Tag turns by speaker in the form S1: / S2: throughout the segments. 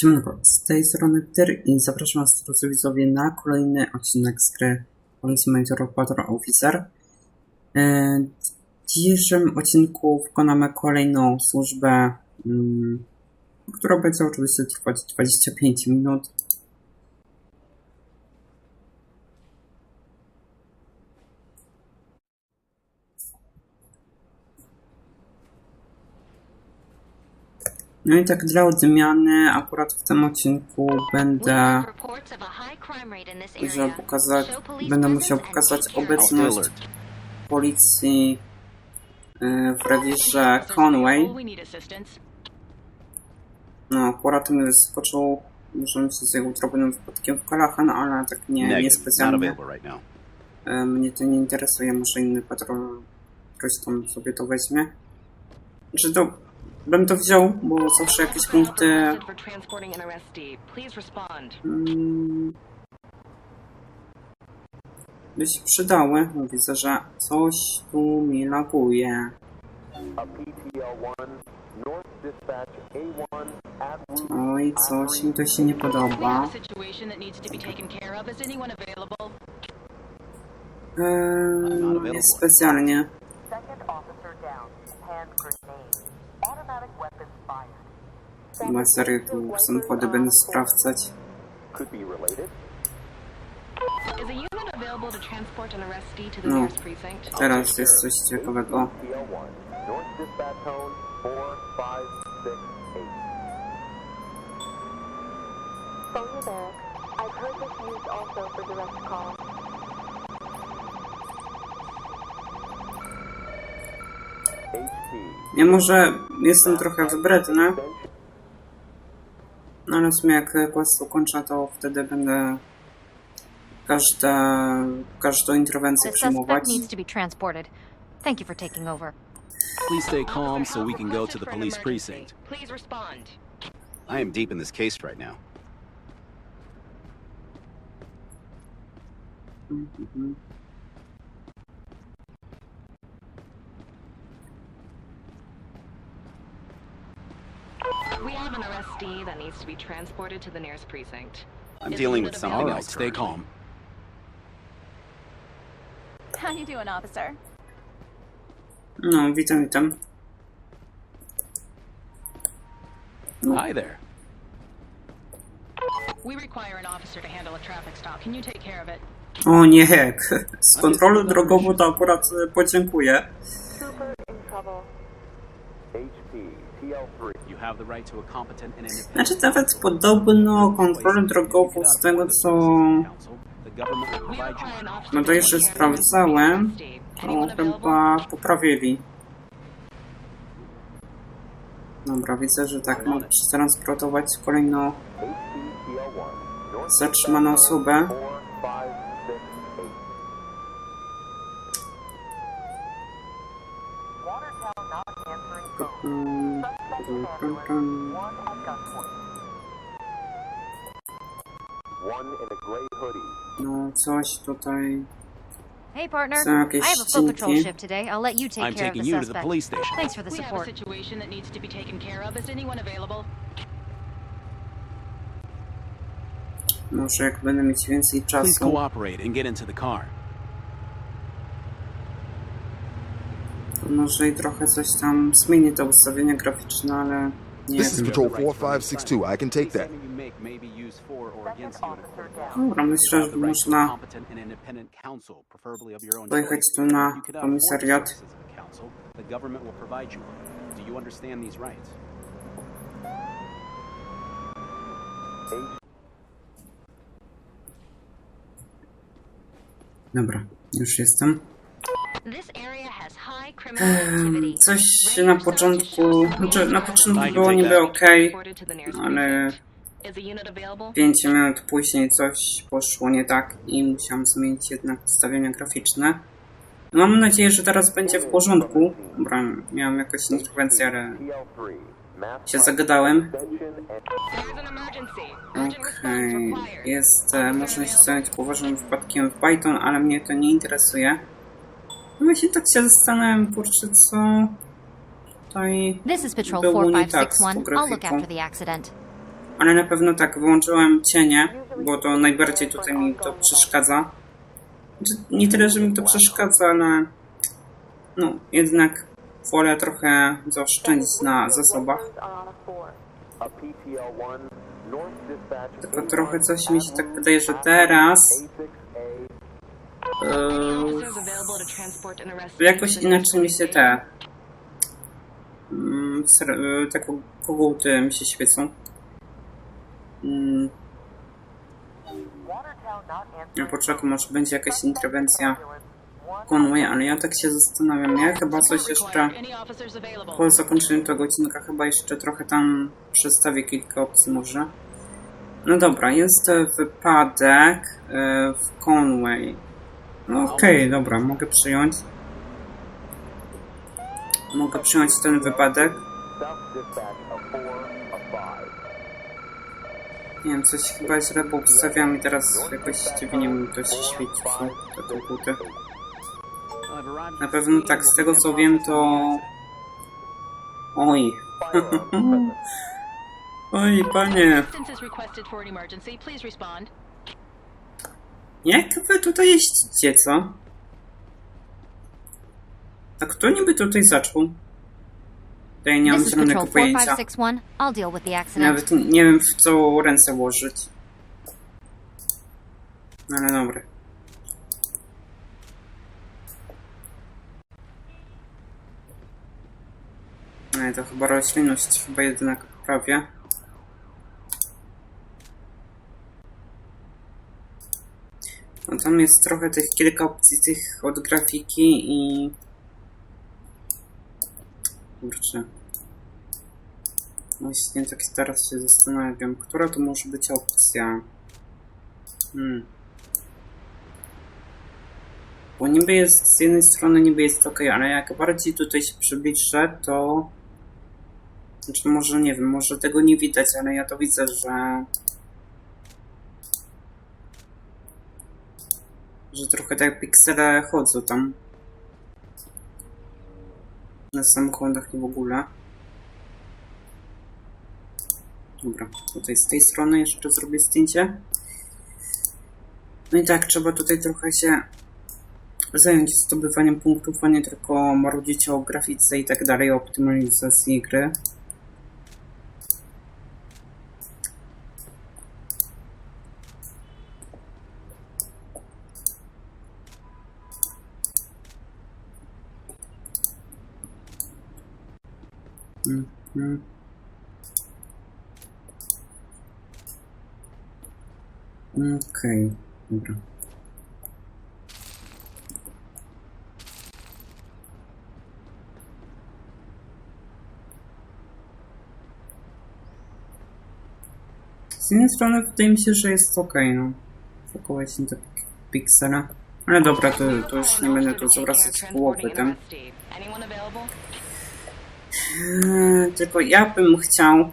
S1: Siemanko, z tej strony Pter i zapraszam Was drodzy widzowie na kolejny odcinek z gry Police Monitor Patrol Officer. E, W dzisiejszym odcinku wykonamy kolejną służbę, mm, która będzie oczywiście trwać 25 minut. No i tak dla odmiany, akurat w tym odcinku będę musiał pokazać, będę musiał pokazać obecność policji e, w rewirze Conway. No, akurat mi wyskoczył, muszę się z jego drobnym wypadkiem w Kalahan, ale tak nie, nie specjalnie. E, Mnie to nie interesuje, może inny patrol ktoś tam sobie to weźmie. Czy to bym to wziął, bo zawsze jakieś punkty. Mm, by się przydały. No, widzę, że coś tu mi laguje.
S2: A PTL-1, North Dispatch A1 at route
S1: Oj, coś mi to się nie podoba.
S3: a situation to transport an arrestee to the
S1: No. Teraz jest coś ciekawego.
S2: PTL-1, North Dispatch Tone 4568.
S4: Sonia Barracks. I've heard this used also for direct call.
S2: HP.
S1: Ja może jestem trochę wybredny, no ale w sumie jak quest ukończę, to wtedy będę każde, każdą interwencję przyjmować.
S5: Thank you for taking over.
S6: Please stay calm so we can go to the police precinct.
S3: Please respond.
S6: I am deep in this case right now.
S1: Mhm.
S3: We have an arrestee that needs to be transported to the nearest precinct.
S6: I'm
S3: Is
S6: dealing with something
S3: available?
S6: else. Stay calm.
S5: How you doing, officer?
S1: No, witam, witam.
S6: Hi there.
S3: We require an officer to handle a traffic stop. Can you take care of it?
S1: O nie, z kontrolą drogową to akurat e, podziękuję. Znaczy nawet podobno kontrolę drogową z tego co No to jeszcze sprawdzałem. to chyba poprawili. Dobra, widzę, że tak, mogę przetransportować kolejną
S2: HP TL-1, North
S1: zatrzymaną osobę.
S2: 4568.
S4: Watertown not answering phone. Suspect
S1: dum,
S4: in
S1: dum,
S4: ambulance.
S1: dum.
S4: One at gunpoint.
S2: One in a gray hoodie.
S1: No, coś tutaj.
S5: Hey, partner.
S1: Są jakieś
S5: I have a foot patrol
S1: ścinki?
S5: shift today. I'll let you take
S6: I'm
S5: care of
S6: taking
S5: the
S6: you to the
S5: suspect.
S6: police station.
S5: Thanks for the
S3: We have a
S5: support.
S3: situation that needs to be taken care of. Is anyone available?
S1: Może jak będę mieć więcej
S6: Please
S1: czasu.
S6: cooperate and get into the car.
S1: Może i trochę coś tam zmieni te ustawienia graficzne, ale nie
S7: This is
S1: wiem.
S7: Patrol 4562. I can take that.
S1: Dobra, myślę, że
S6: to
S1: można pojechać tu na komisariat. Dobra, już jestem.
S5: This area
S1: Coś na początku, znaczy na początku było niby ok, ale
S3: precinct. Is a unit available?
S1: 5 minut później coś poszło nie tak i musiałam zmienić jednak ustawienia graficzne. Mam nadzieję, że teraz będzie w porządku. Dobra, miałem jakąś interwencję, ale
S2: TL-3. Mass
S1: się zagadałem. Okej,
S3: required.
S1: jest, można się zająć poważnym wypadkiem w Python, ale mnie to nie interesuje. No właśnie tak się zastanawiam, kurczę, co tutaj
S5: This is Patrol
S1: było nie tak z tą
S5: 4561. I'll look
S1: grafiką.
S5: after the accident.
S1: Ale na pewno tak, wyłączyłem cienie, bo to najbardziej tutaj mi to przeszkadza. Znaczy, Nie tyle, że mi to przeszkadza, ale no jednak wolę trochę zaoszczędzić na zasobach.
S4: Are on a four.
S2: A PTL-1, North Dispatch
S1: Tylko trochę coś mi się tak wydaje, że teraz
S2: A6A,
S1: e,
S3: Officers available to transport an arrestee
S1: jakoś inaczej mi się te mm, e, te ko- koguty mi się świecą. Mm, Ja poczekam, może będzie jakaś interwencja Conway, ale ja tak się zastanawiam, ja chyba coś jeszcze po zakończeniu tego odcinka chyba jeszcze trochę tam przedstawię kilka opcji może. No dobra, jest wypadek e, w Conway. No okej, dobra, mogę przyjąć. Mogę przyjąć ten wypadek.
S2: South Dispatch a 4, a 5.
S1: Nie wiem, coś chyba źle bo ustawiam i teraz jakoś dziwnie mi to się świeci, te
S6: arrived
S1: Na pewno tak, z tego co wiem to... Oj. Oj, panie.
S3: Assistance is requested for an emergency. Please respond.
S1: Jak wy tutaj jeździcie, co? A kto niby tutaj zaczął? To ja nie mam
S5: This is
S1: zielonego
S5: Patrol
S1: pojęcia.
S5: 4561. I'll deal with the accident.
S1: Nawet nie wiem w co ręce włożyć. No Ale dobra. Ale to chyba roślinność chyba jednak poprawia. No tam jest trochę tych kilka opcji tych od grafiki i... Kurczę. Właśnie tak teraz się zastanawiam, która to może być opcja. Hmm. Bo niby jest, z jednej strony niby jest ok, ale jak bardziej tutaj się przybliżę, to... Znaczy może, nie wiem, może tego nie widać, ale ja to widzę, że... Że trochę tak piksele chodzą tam. Na samochodach i w ogóle. Dobra, tutaj z tej strony jeszcze zrobię zdjęcie. No i tak, trzeba tutaj trochę się zająć zdobywaniem punktów, a nie tylko marudzić o grafice i tak dalej, o optymalizacji gry. Mhm. Okej, dobra. Z jednej strony wydaje mi się, że jest ok, no. Około się te pik- piksele. Ale dobra, to, to już nie będę tu zwracać głowy tym. Eee, Tylko ja bym chciał.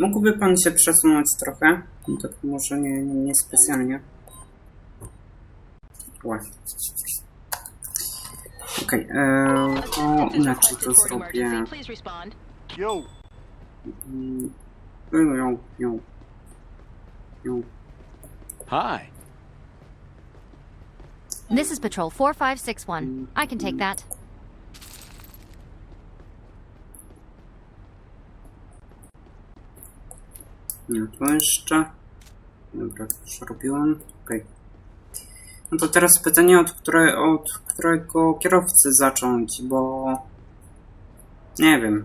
S1: Mógłby pan się przesunąć trochę? No tak może nie, nie, nie specjalnie. Okej, eee, to inaczej to zrobię.
S8: Yo,
S1: Mm, Ją, ją, ją.
S6: Hi.
S5: This is Patrol 4561. I can take that.
S1: Nie, to jeszcze. Dobra, to już robiłam. Okej. No to teraz pytanie, od, które, od którego kierowcy zacząć, bo... Nie wiem.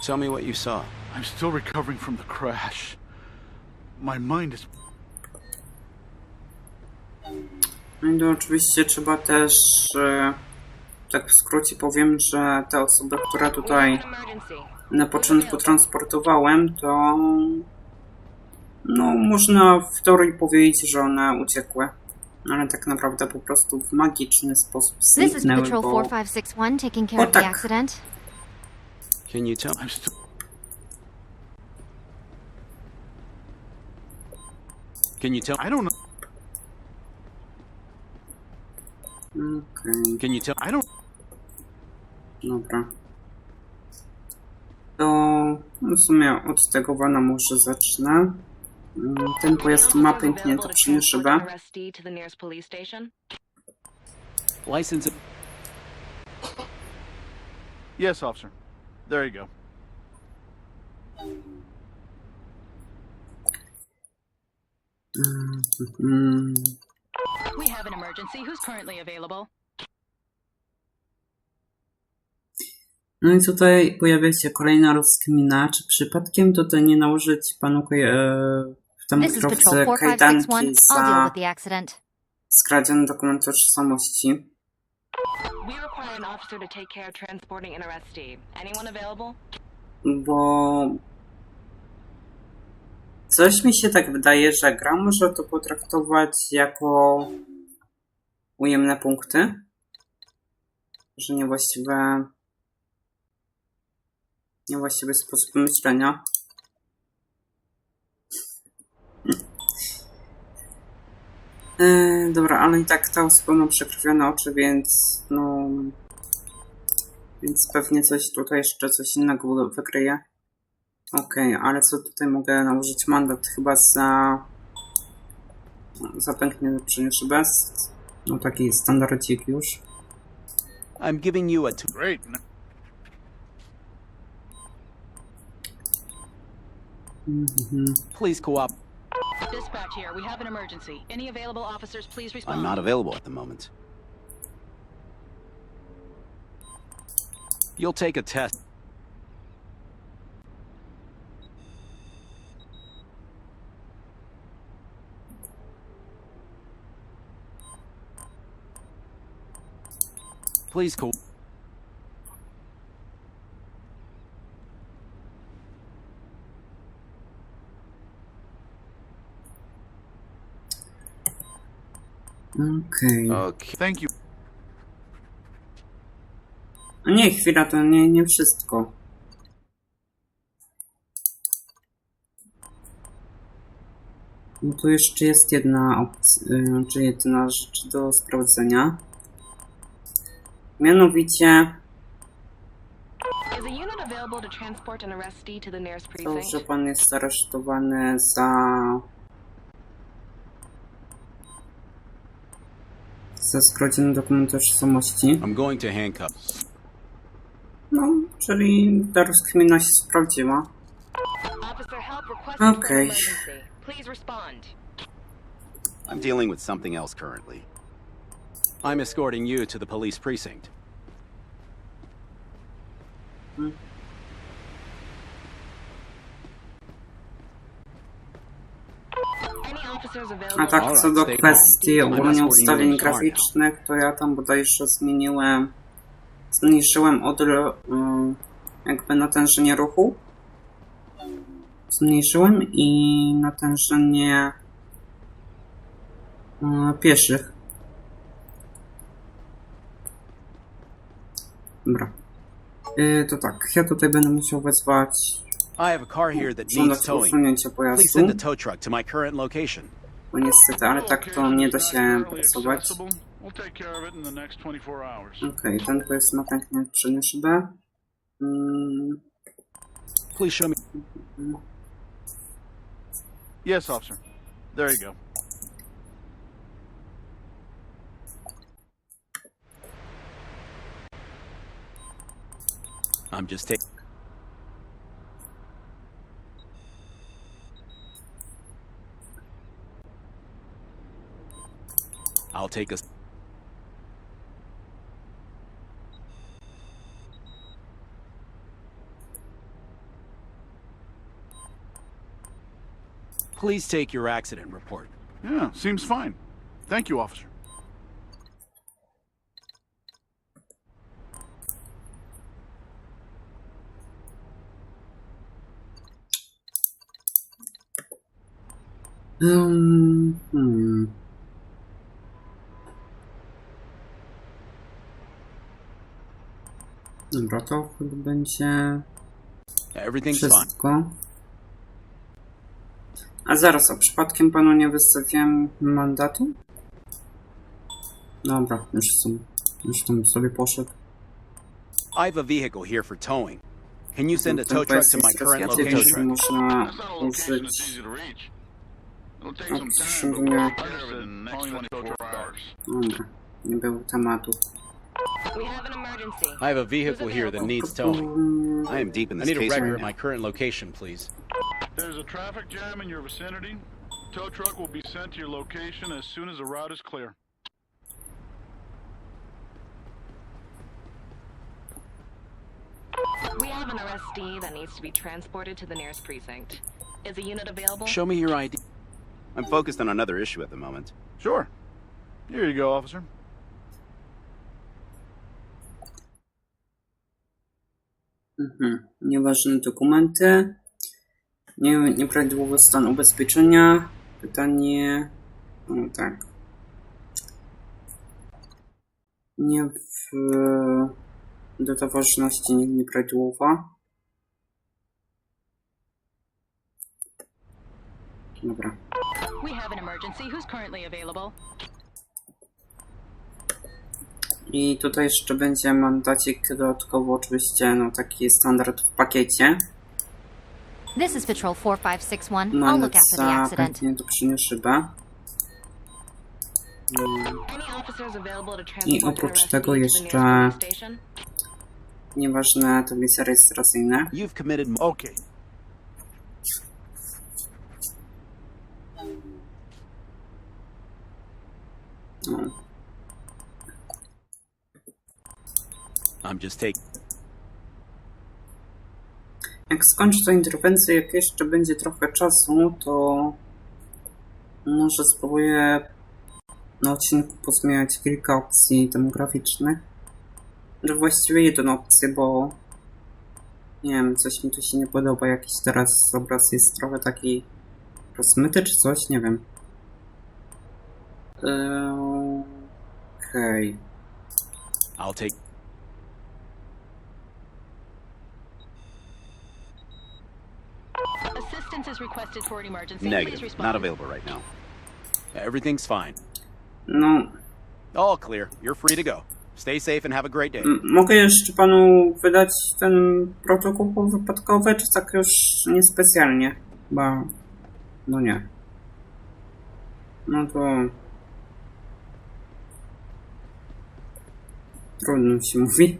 S6: Tell me what you saw.
S8: I'm still recovering from the crash. My mind is.
S1: No i to oczywiście trzeba też, e, tak w skrócie powiem, że ta osoba, która tutaj na początku transportowałem, to no można w teorii powiedzieć, że one uciekły. Ale tak naprawdę po prostu w magiczny sposób
S5: This is
S1: zniknęły, bo
S5: 4561 taking care
S1: O
S5: of the
S1: tak.
S5: accident.
S6: Can you tell?
S8: I'm still.
S6: Can you tell?
S8: I don't know.
S1: Okej. Okej,
S6: Can you tell?
S8: I don't.
S1: Dobra. To no w sumie od tego wana może zacznę. Mm, Ten pojazd ma pękniętą
S3: to
S1: przednią szybę.
S6: License.
S8: Yes, officer. There you go.
S1: Mm,
S9: We have an emergency. Who's currently available?
S1: No i tutaj pojawia się kolejna rozkmina, czy przypadkiem tutaj nie nałożyć panu e, temu kierowcy
S5: 4561.
S1: kajdanki za skradziony dokument tożsamości. Bo coś mi się tak wydaje, że gra może to potraktować jako ujemne punkty, że niewłaściwe niewłaściwy sposób myślenia. Yy, dobra, ale i tak ta osoba ma przekrwione oczy, więc no więc pewnie coś tutaj jeszcze coś innego wykryje. Okej, ale co tutaj mogę nałożyć mandat? Chyba za... za pęknięcie szybę. No taki standardzik już.
S6: I'm giving you a.
S8: Great.
S1: Mhm.
S6: Please cooperate.
S9: Dispatch here. We have an emergency. Any available officers, please respond.
S6: I'm not available at the moment. You'll take a test. Please co-
S1: Okej.
S6: Okay.
S8: Thank you.
S1: A nie, chwila, to nie, nie wszystko. No tu jeszcze jest jedna opcja, y, czy jedna rzecz do sprawdzenia. Mianowicie
S3: Is a unit available to transport an arrestee to the nearest
S1: to,
S3: precinct?
S1: że pan jest aresztowany za za skradziený dokument tożsamości.
S6: I'm going to handcuff.
S1: No, czyli ta rozkmina się sprawdziła.
S3: Officer help requested for
S1: Okay.
S3: emergency. Please respond.
S10: I'm dealing with something else currently.
S6: I'm escorting you to the police precinct.
S3: Any
S1: A tak co do kwestii ogólnie ustawień graficznych, to ja tam bodajże zmieniłem, zmniejszyłem od, um, jakby natężenie ruchu. Zmniejszyłem i natężenie e, pieszych. Dobra. Y, to tak, ja tutaj będę musiał wezwać
S6: I have a car here that needs towing.
S1: usunięcia
S6: Please
S1: pojazdu,
S6: send a tow truck to my current location.
S1: bo niestety, ale tak to nie da się pracować.
S8: We'll take care of it in the next 24 hours.
S1: Okej, ten to jest ma pęknie przednią szybę. Mm,
S6: Please show me.
S8: Yes, officer. There you go.
S6: I'm just taking. I'll take us. Please take your accident report.
S8: Yeah, seems fine. Thank you, officer.
S1: Um, hmm. Dobra, to chyba będzie
S6: Everything's fine.
S1: wszystko. A zaraz, a przypadkiem panu nie wystawiłem mandatu? Dobra, już są. Już tam sobie poszedł.
S10: I have a vehicle here for towing. Can you send a tow truck to my current location?
S1: można użyć odciągnia. Dobra, nie było tematu.
S3: We have an emergency.
S6: I have a vehicle here that needs towing.
S10: I am deep in the.
S6: I
S10: this
S6: need a
S10: case
S6: record
S10: right
S6: at my
S10: now.
S6: current location, please.
S8: There's a traffic jam in your vicinity. Tow truck will be sent to your location as soon as the route is clear.
S3: We have an arrestee that needs to be transported to the nearest precinct. Is a unit available?
S6: Show me your ID.
S10: I'm focused on another issue at the moment.
S8: Sure. Here you go, officer.
S1: Mhm. Nieważne dokumenty. Nie, nieprawidłowy stan ubezpieczenia. Pytanie. No tak. Nie w. Data ważności nie- nieprawidłowa. Dobra.
S9: We have an emergency. Who's currently available?
S1: I tutaj jeszcze będzie mandacik dodatkowo, oczywiście, no taki standard w pakiecie.
S5: This is Patrol 4561. I'll
S1: Mandat
S5: look after the accident.
S1: szybę. I oprócz tego jeszcze-? Nieważne tablice rejestracyjne.
S10: You've committed.
S8: Okay.
S1: No.
S10: I'm just taking.
S1: Jak skończę tę interwencję, jak jeszcze będzie trochę czasu, to może spróbuję na odcinku pozmieniać kilka opcji demograficznych. Że właściwie jedną opcję, bo nie wiem, coś mi tu się nie podoba. Jakiś teraz obraz jest trochę taki rozmyty czy coś, nie wiem. Eee, Okej.
S10: I'll take.
S9: Assistance is requested for an emergency. Please
S10: Negative. Not available right now.
S6: Everything's fine.
S1: No,
S10: All clear. You're free to go. Stay safe and have a great day.
S1: M- Mogę jeszcze panu wydać ten protokół wypadkowy, czy tak już niespecjalnie? Chyba... No nie. No to... Trudno się mówi.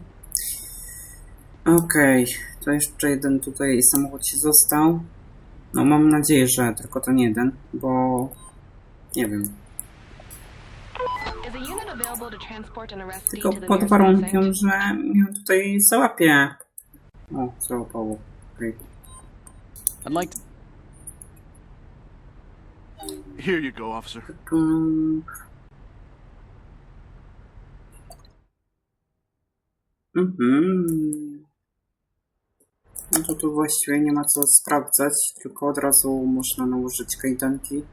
S1: Okej, to jeszcze jeden tutaj samochód się został. No mam nadzieję, że tylko ten jeden, bo... Nie wiem. Tylko pod warunkiem, że mnie tutaj załapie. O, załapało. Okej.
S6: I'd like to.
S8: Here you go, officer.
S1: Mm. Mhm. No to tu właściwie nie ma co sprawdzać, tylko od razu można nałożyć kajdanki.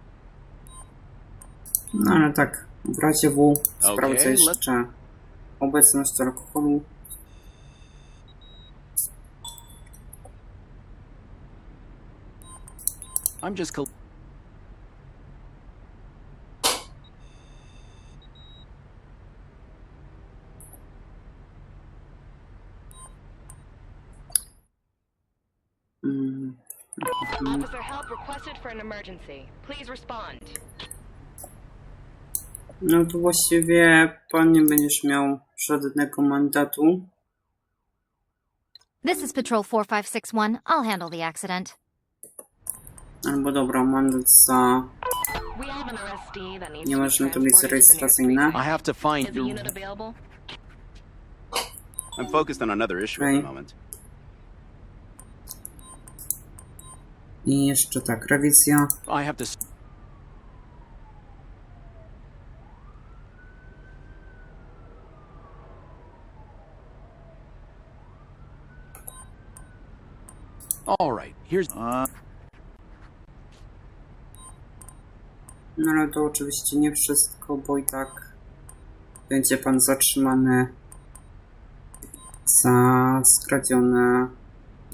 S1: No ale tak, w razie W sprawdzę
S6: Okej, let-
S1: jeszcze obecność alkoholu.
S6: I'm just. Col-
S3: help requested for an emergency. Please respond.
S1: No to właściwie pan nie będziesz miał żadnego mandatu.
S5: This is Patrol 4561. I'll handle the accident.
S1: Albo dobra, mandat za
S3: We have an arrestee that needs to
S1: nieważne
S3: to the
S1: rejestracyjne.
S6: I have to find
S3: Is a
S6: you.
S3: unit available?
S10: I'm focused on another issue at
S1: Okay.
S10: the moment.
S1: I jeszcze tak, rewizja.
S6: I have All right. Here's.
S8: Uh,
S1: No ale to oczywiście nie wszystko, bo i tak będzie pan zatrzymany za skradzione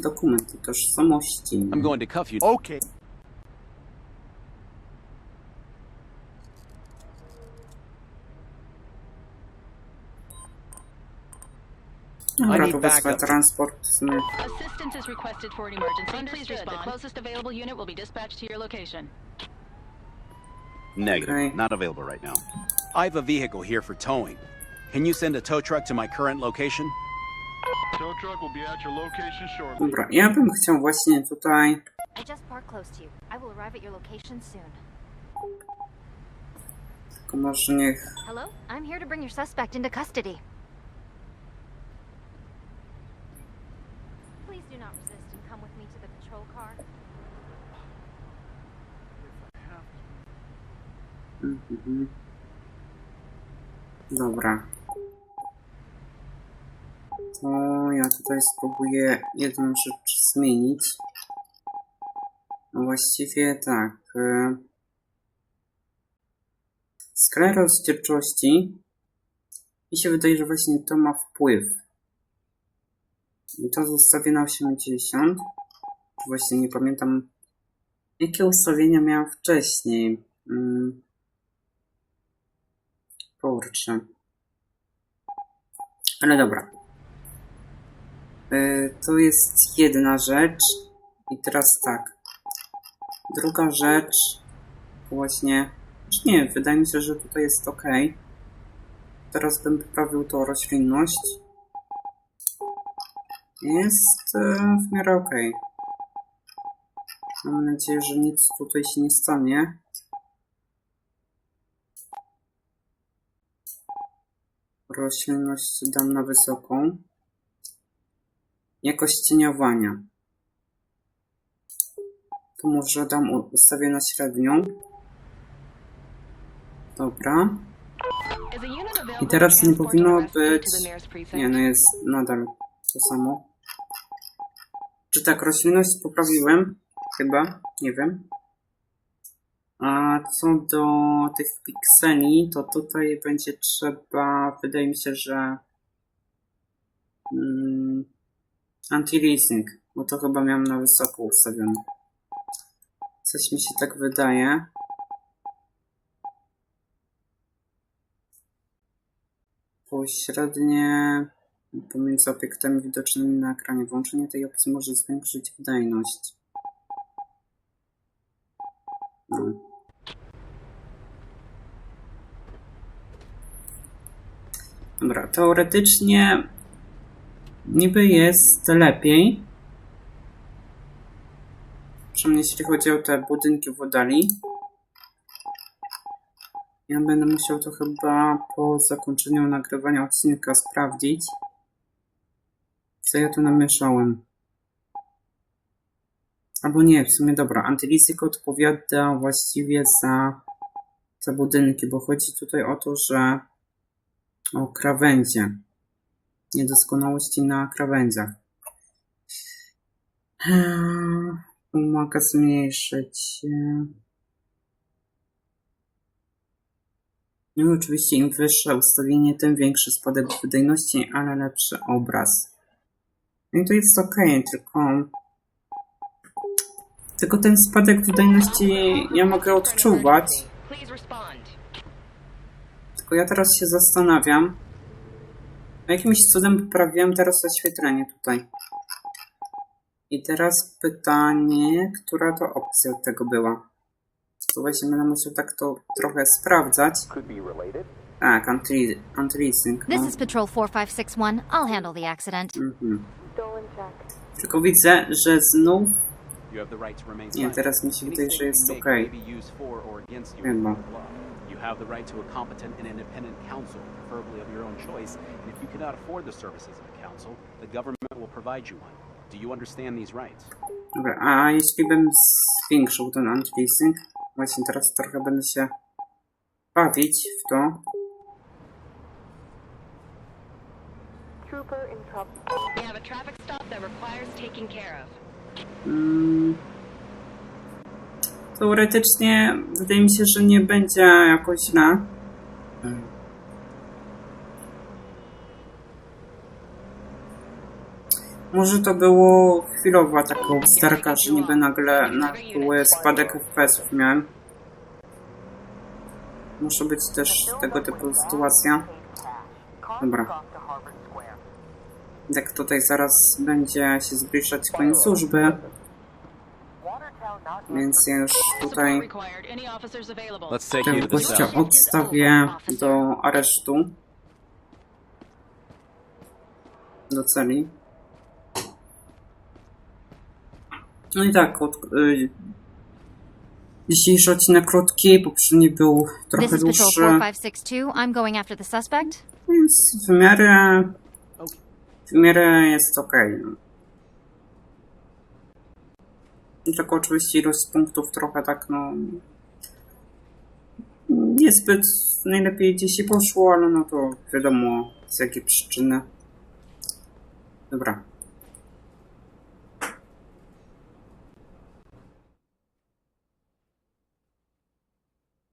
S1: dokumenty tożsamości.
S6: I'm going to cuff you.
S8: okay.
S1: Dobra,
S6: need
S1: to wezwę
S6: backup.
S1: transport.
S9: Assistance is requested for an emergency. Please
S3: Understood. The
S9: respond. The
S3: closest
S9: closest available unit will be dispatched to your location.
S10: Negative.
S1: Okay.
S10: Not available right now.
S6: I have a vehicle here for towing. Can you send a tow truck to my current location?
S1: Dobra, ja bym chciał właśnie tutaj...
S5: I just parked close to you. I will arrive at your location soon.
S1: Tylko może niech...
S5: Hello? I'm here to bring your suspect into custody. Please do not resist and come with me to the patrol car.
S1: Mhm. Dobra. To ja tutaj spróbuję jedną rzecz zmienić. No właściwie tak. e, Skala rozdzielczości mi się wydaje, że właśnie to ma wpływ. I to zostawię na 80. Właśnie nie pamiętam, jakie ustawienia miałam wcześniej. Mm. Kurczę. Ale dobra. Y, To jest jedna rzecz. I teraz tak. Druga rzecz. Właśnie. czy Nie, wydaje mi się, że tutaj jest ok. Teraz bym poprawił tą roślinność. Jest e, w miarę ok. Mam nadzieję, że nic tutaj się nie stanie. Roślinność dam na wysoką. Jakość cieniowania. Tu może dam, ustawię na średnią. Dobra. I teraz nie powinno być... Nie, no jest nadal to samo. Czy tak, roślinność poprawiłem? Chyba, nie wiem. A co do tych pikseli, to tutaj będzie trzeba, wydaje mi się, że mm, anti-leasing, bo to chyba miałem na wysoko ustawione. Coś mi się tak wydaje. Pośrednie pomiędzy obiektami widocznymi na ekranie. Włączenie tej opcji może zwiększyć wydajność. No. Dobra, teoretycznie niby jest lepiej. Przynajmniej jeśli chodzi o te budynki w oddali. Ja będę musiał to chyba po zakończeniu nagrywania odcinka sprawdzić. Co ja tu namieszałem? Albo nie, w sumie dobra. Antylizyk odpowiada właściwie za te budynki, bo chodzi tutaj o to, że o krawędzie. Niedoskonałości na krawędziach. Eee, Pomaga zmniejszyć. e, No oczywiście im wyższe ustawienie, tym większy spadek wydajności, ale lepszy obraz. No i to jest ok, tylko... Tylko ten spadek wydajności ja mogę odczuwać. Tylko ja teraz się zastanawiam. Jakimś cudem poprawiłem teraz oświetlenie tutaj. I teraz pytanie, która to opcja od tego była? To właśnie będę musiał tak to trochę sprawdzać. Tak, anti- anti-leasing.
S5: This
S1: No.
S5: is Patrol 4561. I'll handle the accident.
S1: Mhm. Tylko widzę, że znów Nie, teraz mi się wydaje, że jest
S6: you
S1: Chyba.
S6: law. You have the right to a competent and independent counsel, preferably of your own choice. You cannot afford the services of a counsel, the government will provide you one. Do you understand these rights?
S1: Dobra, a jeśli bym zwiększył ten anti-leasing? Właśnie teraz trochę będę się bawić w to.
S4: Trooper in.
S3: We have a traffic stop that requires taking care of.
S1: Mm. Teoretycznie wydaje mi się, że nie będzie jakoś źle. Może to było chwilowa taka usterka, że niby nagle nagły spadek FPS-ów miałem. Może być też tego typu sytuacja. Dobra. Jak tutaj zaraz będzie się zbliżać koniec służby, więc ja już tutaj tego gościa odstawię do aresztu. Do celi. No i tak, od, y, dzisiejszy odcinek krótki, poprzedni był trochę dłuższy,
S5: 4562. I'm going after the suspect.
S1: więc w miarę, w miarę jest okej. no. Tylko oczywiście ilość punktów trochę tak, no, niezbyt najlepiej dzisiaj poszło, ale no to wiadomo z jakiej przyczyny. Dobra.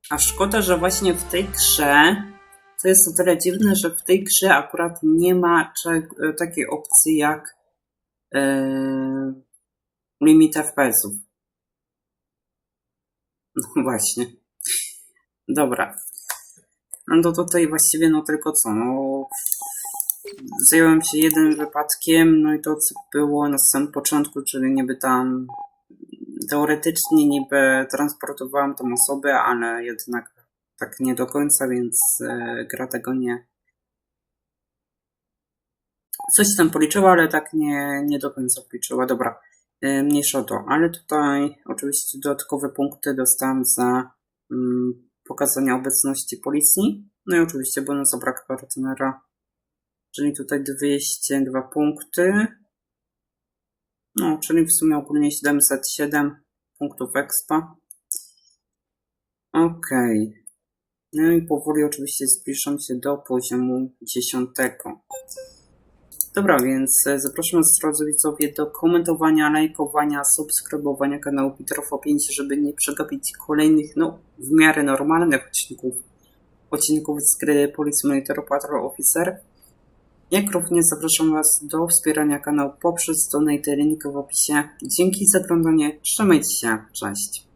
S1: A szkoda, że właśnie w tej grze to jest o tyle dziwne, że w tej grze akurat nie ma cze- takiej opcji jak e, limit FPS-ów. No właśnie. Dobra. No to tutaj właściwie no tylko co, no zająłem się jednym wypadkiem, no i to co było na samym początku, czyli niby tam teoretycznie niby transportowałem tą osobę, ale jednak tak nie do końca, więc e, gra tego nie coś tam policzyła, ale tak nie, nie do końca policzyła. Dobra, e, mniejsza to. Ale tutaj oczywiście dodatkowe punkty dostałem za mm, pokazanie obecności policji. No i oczywiście bonus o brak partnera, czyli tutaj 202 punkty. No, czyli w sumie ogólnie 707 punktów expa. Okej. No i powoli oczywiście zbliżam się do poziomu 10. Dobra, więc e, zapraszam Was drodzy widzowie do komentowania, lajkowania, subskrybowania kanału Petrofo 5, żeby nie przegapić kolejnych, no, w miarę normalnych odcinków, odcinków z gry Police Monitor Patrol Officer. Jak również zapraszam Was do wspierania kanału poprzez donate link w opisie. Dzięki za oglądanie, trzymajcie się, cześć.